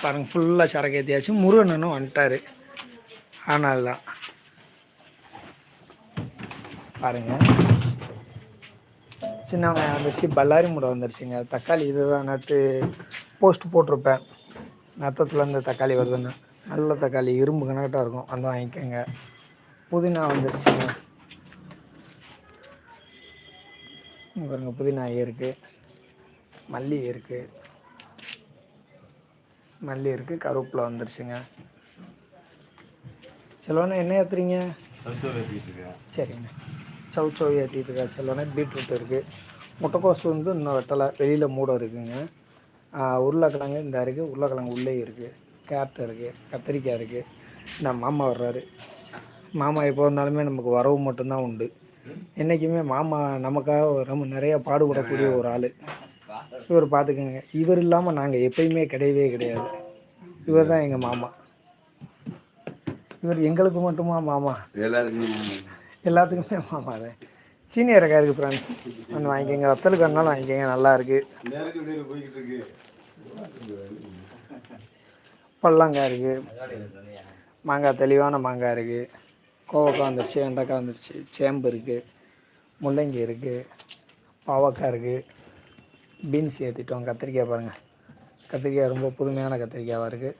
பாருங்கள் ஃபுல்லாக சரக்கு ஏற்றியாச்சு முருகனனும் வந்துட்டார். ஆனால் தான் பாருங்கள் சின்ன வெங்காயம் வந்துருச்சு. பல்லாரி மூடை வந்துருச்சுங்க. தக்காளி இதுதான் நேற்று போஸ்ட் போட்டிருப்பேன். நத்தத்தில் இந்த தக்காளி வருதுன்னு. நல்ல தக்காளி இரும்பு கணக்கிட்ட இருக்கும். வந்து வாங்கிக்கோங்க. புதினா வந்துருச்சுங்க. பாருங்கள் புதினா இருக்குது மல்லி இருக்குது மல்லி இருக்குது கருவேப்பிலை வந்துருச்சுங்க. செல்வண்ணா என்ன ஏற்றுறீங்க சரிங்க. சவு சவு ஏற்றிட்டு இருக்கா செல்வனே பீட்ரூட் இருக்குது முட்டைக்கோசு வந்து இன்னும் வெட்டலை. வெளியில் மூட இருக்குங்க. உருளைக்கிழங்கு இந்த இருக்குது உருளைக்கிழங்கு உள்ளே இருக்குது கேரட் இருக்குது கத்திரிக்காய் இருக்குது நம்ம மாமா வர்றாரு. மாமா எப்போ வந்தாலுமே நமக்கு வரவு மட்டும்தான் உண்டு. என்றைக்குமே மாமா நமக்காக ரொம்ப நிறைய பாடுபடக்கூடிய ஒரு ஆள். இவர் பார்த்துக்கோங்க. இவர் இல்லாமல் நாங்கள் எப்பயுமே கிடையவே கிடையாது. இவர் தான் எங்கள் மாமா. இவர் எங்களுக்கு மட்டுமா மாமா? எல்லாத்துக்குமே மாமா தான். சீனியர் அக்கா இருக்குது ஃப்ரெண்ட்ஸ் வந்து வாங்கிக்கோங்க. வத்தலுக்கு வேணாலும் வாங்கிக்கோங்க. நல்லா இருக்குது பல்லாங்காய் இருக்குது மாங்காய் தெளிவான மாங்காய் இருக்குது கோவக்காய் வந்துருச்சு வெண்டைக்காய் வந்துருச்சு சேம்பு இருக்குது முள்ளங்கி இருக்குது பாவக்காய் இருக்குது பீன்ஸ் ஏற்றிட்டோம் கத்திரிக்காய் பாருங்கள் கத்திரிக்காய் ரொம்ப புதுமையான கத்திரிக்காவாக இருக்குது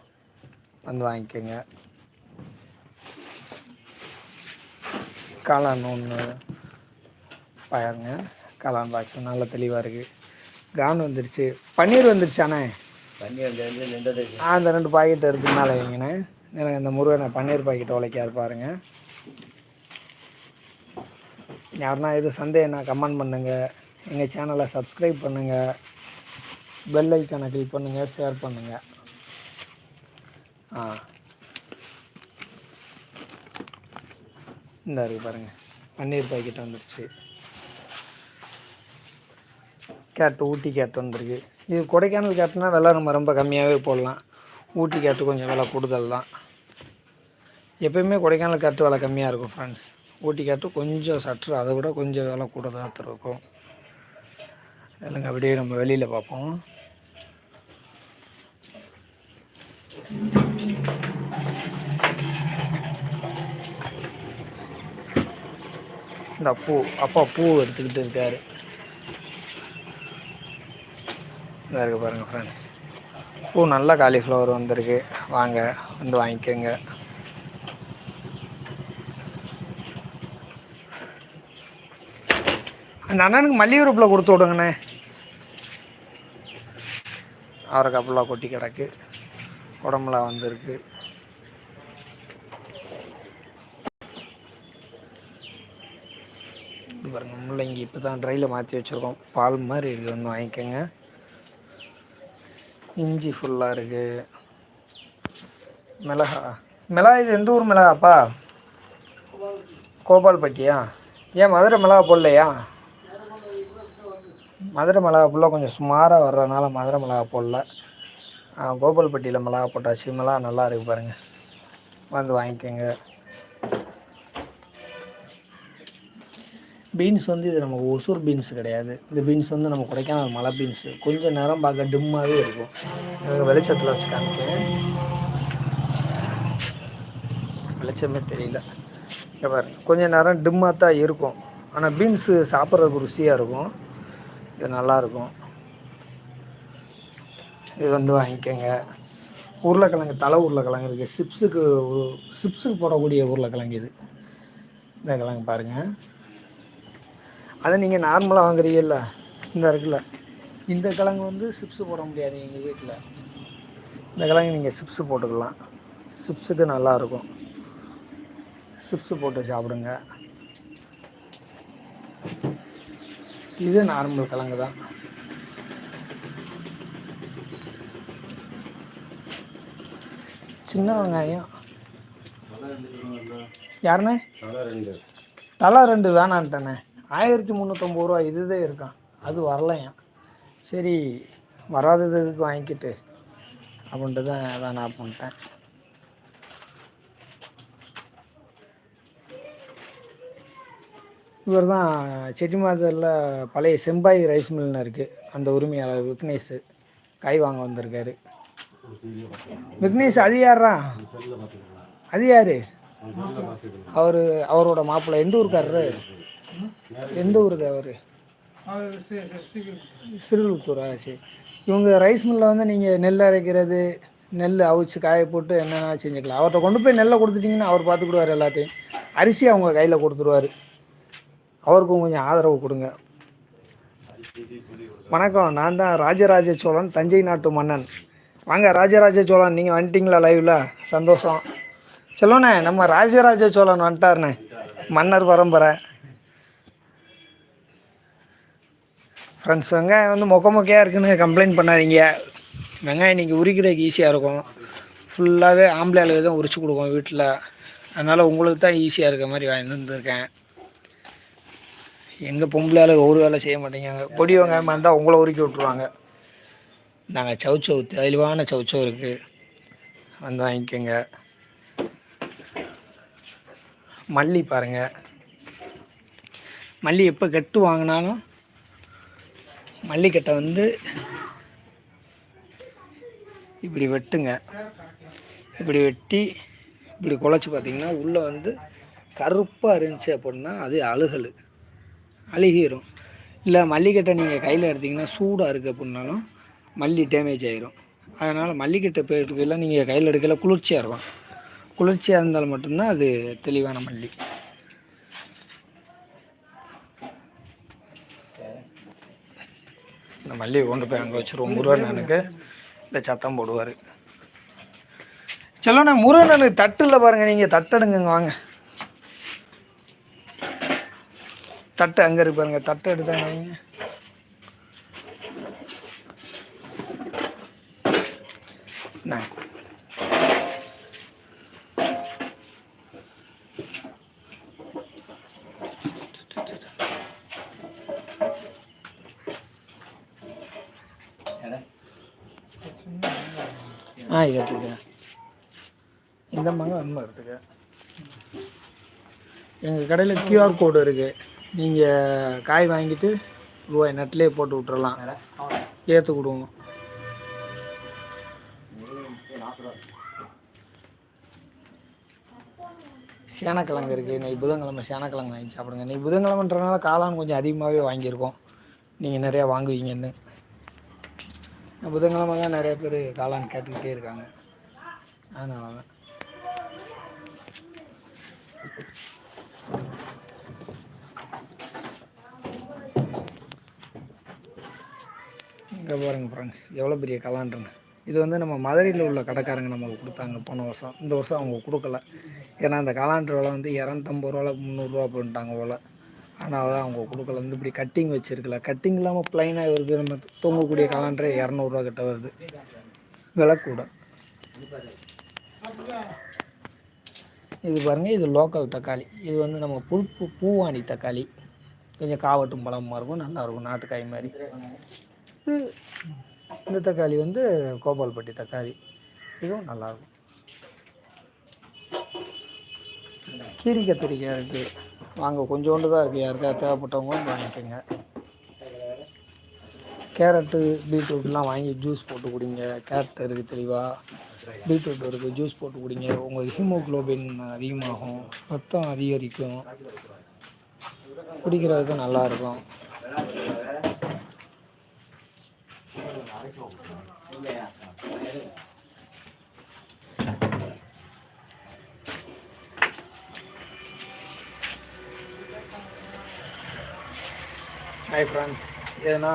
வந்து வாங்கிக்கோங்க. காளான் ஒன்று பாருங்க. காளான் பாக்ஸ் நல்லா தெளிவாக இருக்குது கான் வந்துருச்சு. பன்னீர் வந்துருச்சு அண்ணே. ஆ அந்த ரெண்டு பாக்கெட் எடுத்து மேலே வைங்கண்ணே. எனக்கு இந்த முருகனை பன்னீர் பாக்கெட் உழைக்காரு பாருங்க. யாருன்னா எதுவும் சந்தேகம்னா கமெண்ட் பண்ணுங்கள் எங்கள் சேனலை சப்ஸ்கிரைப் பண்ணுங்கள் பெல் ஐக்கானை கிளிக் பண்ணுங்கள் ஷேர் பண்ணுங்கள் ஆ. இந்த இருக்கு பாருங்கள் பன்னீர் பாக்கெட் வந்துருச்சு. கேட்டு ஊட்டி கேட்டு வந்திருக்கு. இது கொடைக்கானல் கேட்டுனா விலை நம்ம ரொம்ப கம்மியாகவே போடலாம். ஊட்டி கேட்டு கொஞ்சம் விலை கூடுதல் தான். எப்பயுமே கொடைக்கானல் கேட்டு விலை கம்மியாக இருக்கும் ஃப்ரெண்ட்ஸ் ஊட்டி கேட்டு கொஞ்சம் சற்று அதை விட கொஞ்சம் விலை கூடுதலாக இருக்கும். இல்லைங்க அப்படியே நம்ம வெளியில் பார்ப்போம். இந்த பூ அப்பா பூ எடுத்துக்கிட்டு இருக்காரு. இதாக இருக்குது பாருங்கள் ஃப்ரெண்ட்ஸ் பூ நல்லா காலிஃப்ளவர் வந்திருக்கு. வாங்க வந்து வாங்கிக்கோங்க. அந்த அண்ணனுக்கு மல்லிகை ரூப்பில் கொடுத்து விடுங்கண்ணே. அவருக்கு அப்பெல்லாம் கொட்டி கிடக்கு. உடம்புல வந்திருக்கு. பாருங்கள் பாருங்க முள்ளங்கி இப்போ தான் ட்ரையில் மாற்றி வச்சுருக்கோம். பால் மாதிரி இருக்குது ஒன்று வாங்கிக்கோங்க. இஞ்சி ஃபுல்லாக இருக்குது மிளகா மிளகா இது எந்த ஊர் மிளகாப்பா? கோபால்பட்டியா? ஏன் மதுரை மிளகா போடலையா? மதுரை மிளகா புல்லாக கொஞ்சம் சுமாராக வர்றதுனால மதுரை மிளகா போடல. கோபால்பட்டியில் மிளகா போட்டாச்சு. மிளகா நல்லா இருக்குது பாருங்கள் வந்து வாங்கிக்கோங்க. பீன்ஸ் வந்து இது நம்ம ஒசூர் பீன்ஸ் கிடையாது. இந்த பீன்ஸ் வந்து நம்ம கொடைக்கானல் மலை பீன்ஸு கொஞ்சம் நேரம் பார்க்க டிம்மாகவே இருக்கும். எனக்கு வெளிச்சத்தில் வச்சு காமிக்கேன் வெளிச்சமே தெரியல. பாருங்க. கொஞ்சம் நேரம் டிம்மாக தான் இருக்கும். ஆனால் பீன்ஸு சாப்பிட்றதுக்கு ருசியாக இருக்கும். இது நல்லாயிருக்கும். இது வந்து வாங்கிக்கோங்க. உருளைக்கிழங்கு தலை உருளைக்கிழங்கு இருக்குது சிப்ஸுக்கு சிப்ஸுக்கு போடக்கூடிய உருளைக்கிழங்கு இது. இந்த கிழங்கு பாருங்கள் அதை நீங்கள் நார்மலாக வாங்குறீங்கல்ல? இந்த இருக்குல்ல. இந்த கிழங்கு வந்து சிப்ஸு போட முடியாது எங்கள் வீட்டில் இந்த கிழங்கு நீங்கள் சிப்ஸு போட்டுக்கலாம். சிப்ஸுக்கு நல்லாயிருக்கும். சிப்ஸு போட்டு சாப்பிடுங்க. இது நார்மல் கிழங்கு தான். சின்ன வெங்காயம். யாருண்ணே? தலா ரெண்டு. வேணான்ட்டேண்ணே. ஆயிரத்தி முந்நூற்றம்பது ரூபா இதுதான் இருக்கான். அது வரலையா சரி வராதது இதுக்கு வாங்கிக்கிட்டு? அப்படின்ட்டு தான் வேணாம் அப்படின்ட்டேன் இவர் தான் செட்டிமாதரில் பழைய செம்பாய் ரைஸ் மில்னு இருக்குது அந்த உரிமையாளர் விக்னேஷ் காய் வாங்க வந்திருக்காரு. விக்னேஷ் அது யாரா அது யார்? அவர் அவரோட மாப்பிள்ளை. எந்த ஊருக்காரரு? எந்த ஊருக்கு அவர்? சிறுகுளத்தூரா? சரி. இவங்க ரைஸ் மில்லில் வந்து நீங்கள் நெல் அரைக்கிறது நெல் அவிச்சு காய போட்டு என்னென்ன செஞ்சுக்கலாம். அவர்கிட்ட கொண்டு போய் நெல்லை கொடுத்துட்டிங்கன்னா அவர் பார்த்துக்கிடுவார் எல்லாத்தையும். அரிசி அவங்க கையில் கொடுத்துருவாரு. அவருக்கும் கொஞ்சம் ஆதரவு கொடுங்க. வணக்கம் நான் தான் ராஜராஜ சோழன் தஞ்சை நாட்டு மன்னன். வாங்க ராஜராஜ சோழன் நீங்கள் வந்துட்டிங்களா லைவில் சந்தோஷம். சொல்லுண்ணே நம்ம ராஜராஜ சோழன் வந்துட்டாருண்ணே மன்னர் பரம்பரை. ஃப்ரெண்ட்ஸ் வெங்காயம் வந்து மொக்க மொக்கையாக இருக்குன்னு கம்ப்ளைண்ட் பண்ணாதீங்க. வெங்காயம் இன்றைக்கி உரிக்கிறதுக்கு ஈஸியாக இருக்கும். ஃபுல்லாகவே ஆம்பளை ஆளுக்கு தான் உரிச்சு கொடுக்கும் வீட்டில் அதனால் உங்களுக்கு தான் ஈஸியாக இருக்க மாதிரி வாங்கி வந்துருக்கேன். எங்கள் பொம்பளை ஒரு வேலை செய்ய மாட்டேங்காங்க பொடி வெங்காயமாக இருந்தால் உங்களை உருக்கி விட்ருவாங்க நாங்கள் சவுச்சவு தெளிவான சவுச்சவு இருக்குது வந்து வாங்கிக்கோங்க. மல்லி பாருங்கள் மல்லி எப்போ கட்டு வாங்கினாலும் மல்லிக்கட்டை வந்து இப்படி வெட்டுங்க. இப்படி வெட்டி இப்படி குழச்சி பார்த்தீங்கன்னா உள்ளே வந்து கருப்பாக இருந்துச்சு அப்படின்னா அது அழுகல். அழுகிரும். இல்லை மல்லிக்கட்டை நீங்கள் கையில் எடுத்தீங்கன்னா சூடாக இருக்குது அப்படின்னாலும் மல்லி டேமேஜ் ஆகிரும் அதனால் மல்லிக்கட்டை போயிட்டுக்கெல்லாம் நீங்கள் கையில் எடுக்கல குளிர்ச்சியாக இருக்கும். குளிர்ச்சியாக இருந்தால் மட்டும்தான் அது தெளிவான மல்லி. இந்த மல்லிகை கொண்டு போய் அங்கே வச்சுருவோம். முருகண்ணனுக்கு இந்த சத்தம் போடுவார். செல்லோண்ணே தட்டு தட்டில் பாருங்கள் நீங்கள் தட்டெடுங்க வாங்க. தட்டு அங்கே இருக்கு பாருங்க தட்டை எடுத்தாங்க ஆ இது எடுத்துக்க. இந்த மாங்க அம்மா எடுத்துக்க. எங்கள் கடையில் கியூஆர் கோடு இருக்குது நீங்கள் காய் வாங்கிட்டு ரூபாய் நெட்லேயே போட்டு விட்றலாம் ஏற்று கொடுவோம் சேனக்கிழங்கு இருக்குது இன்னைக்கு புதன்கிழமை சேனக்கிழங்கு வாங்கி சாப்பிடுங்க. இன்றைக்கி புதன்கிழமைன்றனால காளான் கொஞ்சம் அதிகமாகவே வாங்கியிருக்கோம். நீங்கள் நிறையா வாங்குவீங்கன்னு. புதன்கிழமை தான் நிறைய பேர் காளான் கேட்டுக்கிட்டே இருக்காங்க. அதனால தான் இங்கே பாருங்கள் ஃப்ரெண்ட்ஸ் எவ்வளோ பெரிய கலான்றுங்க இது வந்து நம்ம மதுரையில் உள்ள கடைக்காரங்க நமக்கு கொடுத்தாங்க போன வருஷம். இந்த வருஷம் அவங்க கொடுக்கல. ஏன்னா அந்த காலாண்டு விலை வந்து இரநூத்தம்பது ரூபா முந்நூறுரூவா அப்படின்ட்டாங்க போல். ஆனால் தான் அவங்க கொடுக்கல. வந்து இப்படி கட்டிங் வச்சுருக்கல. கட்டிங் இல்லாமல் ப்ளைனாக இருக்கு. நம்ம தொங்கக்கூடிய கலாண்டரே இரநூறுவா கிட்ட வருது. விலை கூட. இது பாருங்கள் இது லோக்கல் தக்காளி. இது வந்து நம்ம புது பூவாணி தக்காளி. கொஞ்சம் காவட்டும் பழமாக இருக்கும் நல்லாயிருக்கும் நாட்டுக்காய் மாதிரி. இந்த தக்காளி வந்து கோபால்பட்டி தக்காளி. இதுவும் நல்லாயிருக்கும் கீரி கத்திரிக்காய் இருக்குது வாங்க கொஞ்சோண்டு தான் இருக்குது யாருக்கா தேவைப்பட்டவங்க வந்து வாங்கிக்கோங்க. கேரட்டு பீட்ரூட்லாம் வாங்கி ஜூஸ் போட்டு குடிங்க. கேரட் இருக்குது தெளிவாக பீட்ரூட் இருக்குது ஜூஸ் போட்டு குடிங்க. உங்கள் ஹீமோக்ளோபின் அதிகமாகும். ரத்தம் அதிகரிக்கும். குடிக்கிறதுக்கு நல்லாயிருக்கும் ஹாய் ஃப்ரெண்ட்ஸ் எதனா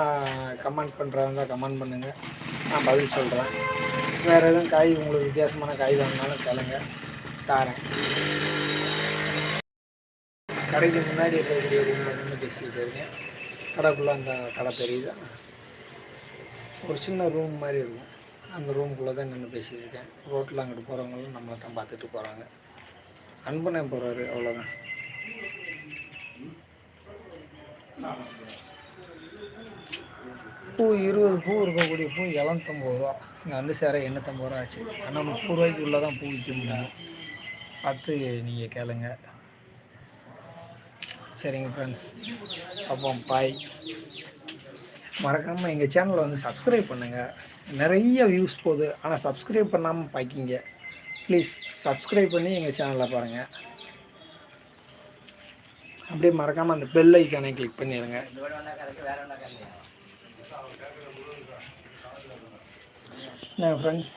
கமெண்ட் பண்ணுறதா கமெண்ட் பண்ணுங்கள் நான் பதில் சொல்கிறேன் வேறு எதுவும் காய் உங்களுக்கு வித்தியாசமான காய் வேணுனாலும் கேளுங்க. தாரேன். கடைக்கு முன்னாடி இருக்கக்கூடிய ரூமில் நின்று பேசிக்கிட்டு இருக்கேன். கடைக்குள்ளே அந்த கடை தெரியுது? ஒரு சின்ன ரூம் மாதிரி இருக்கும். அந்த ரூமுக்குள்ளே தான் நின்று பேசிகிட்டு இருக்கேன். ரோட்டில் அங்கிட்டு போகிறவங்களும் நம்மளை தான் பார்த்துட்டு போகிறாங்க அன்பனே போகிறாரு அவ்வளோதான் பூ இருபது பூ இருக்கக்கூடிய பூ இளநூத்தம்பது ரூபா. இங்கே வந்து சேர எண்ணூற்றம்பது ரூபா ஆச்சு. ஆனால் முப்பது ரூபாய்க்கு உள்ளே தான் பூ விற்க முடியும். பார்த்து நீங்கள் கேளுங்க. சரிங்க ஃப்ரெண்ட்ஸ் அப்போ பாய் மறக்காமல் எங்கள் சேனலை வந்து சப்ஸ்கிரைப் பண்ணுங்கள் நிறைய வியூஸ் போகுது. ஆனால் சப்ஸ்கிரைப் பண்ணாமல் பார்க்கிங்க ப்ளீஸ் சப்ஸ்கிரைப் பண்ணி எங்கள் சேனலில் பாருங்கள் அப்படியே மறக்காமல் அந்த பெல் ஐக்கானே கிளிக் பண்ணிடுங்க ஃப்ரெண்ட்ஸ்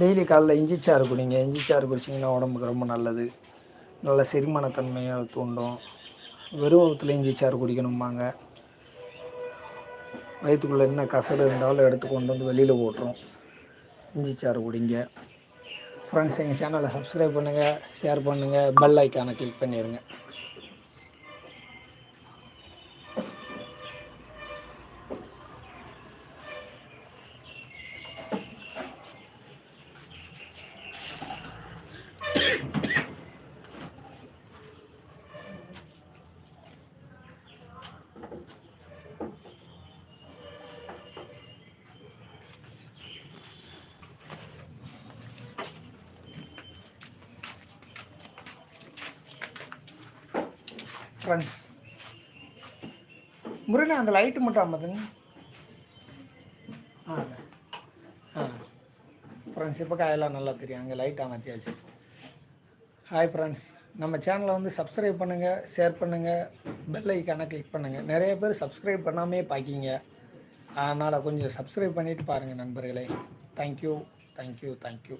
டெய்லி காலைல இஞ்சி சாறு குடிங்க. இஞ்சி சாறு குடிச்சிங்கன்னா உடம்புக்கு ரொம்ப நல்லது. நல்ல செரிமானத்தன்மையை தூண்டும். வெறும் வகுத்துல இஞ்சி சாறு குடிக்கணும்பாங்க. வயிற்றுக்குள்ளே என்ன கசடு இருந்தாலும் எடுத்து கொண்டு வந்து வெளியில் ஓட்டுறோம் இஞ்சி சாறு குடிங்க. ஃப்ரெண்ட்ஸ் எங்கள் சேனலை சப்ஸ்கிரைப் பண்ணுங்கள் ஷேர் பண்ணுங்கள் பெல் ஐக்கானை கிளிக் பண்ணிடுங்க ஃப்ரெண்ட்ஸ் முருகன் அந்த லைட்டு மட்டும் அம்மதுங்க ஆ ஆ. ஃப்ரெண்ட்ஸ் இப்போ காயெல்லாம் நல்லா தெரியும். அங்கே லைட் அமர்த்தியாச்சு ஹாய் ஃப்ரெண்ட்ஸ் நம்ம சேனலை வந்து சப்ஸ்கிரைப் பண்ணுங்கள் ஷேர் பண்ணுங்கள் பெல் ஐக்கானை கிளிக் பண்ணுங்கள் நிறைய பேர் சப்ஸ்கிரைப் பண்ணாமே பார்க்கிங்க அதனால் கொஞ்சம் சப்ஸ்கிரைப் பண்ணிவிட்டு பாருங்கள் நண்பர்களே. Thank you thank you thank you